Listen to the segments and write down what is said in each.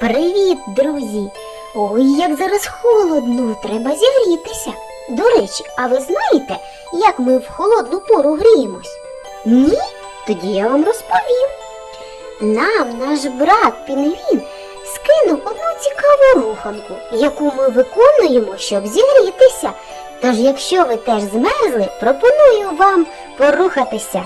Привіт, друзі! Ой, як зараз холодно, треба зігрітися. До речі, а ви знаєте, як ми в холодну пору гріємось? Ні? Тоді я вам розповім. Нам наш брат Пінгвін скинув одну цікаву руханку, яку ми виконуємо, щоб зігрітися. Тож, якщо ви теж змерзли, пропоную вам порухатися.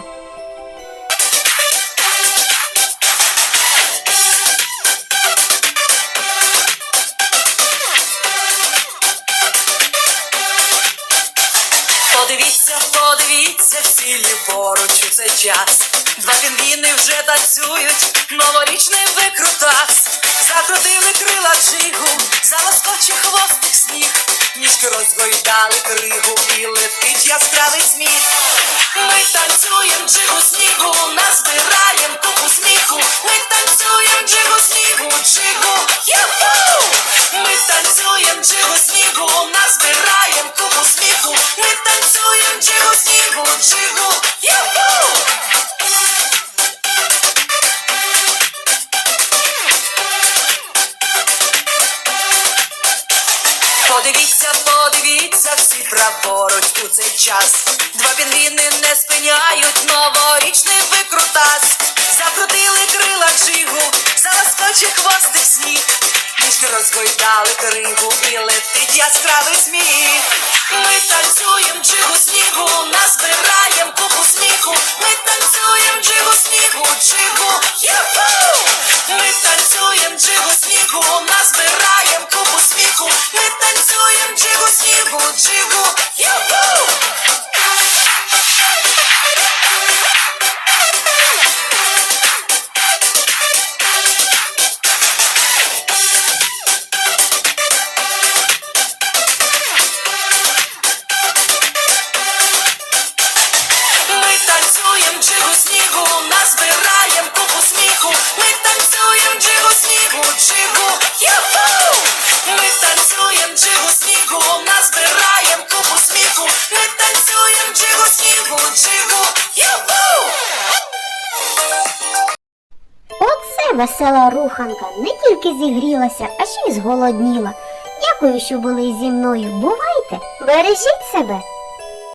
Подивіться, подивіться, всі ліворуч у цей час. Два пінгвіни вже танцюють, новорічний викрутас. Закрутили крила джигу, залоскочив хвостик сніг. Ніжки розгойдали кригу і летить яскравий сміх. Ми танцюєм джигу снігу, назбираєм купу сміху. Ми танцюєм джигу снігу, джигу, юху! Ми танцюєм джигу снігу, назбираєм купу сміху. Подивіться, подивіться, всі праворуч у цей час. Два пінгвіни не спиняють новорічний викрутас. Закрутили крила джигу, заласкоче хвостик сніг. Ніжки розгойдали кригу і летить яскравий сміх. Ми танцюєм джигу снігу, весела руханка не тільки зігрілася, а ще й зголодніла. Дякую, що були зі мною. Бувайте! Бережіть себе!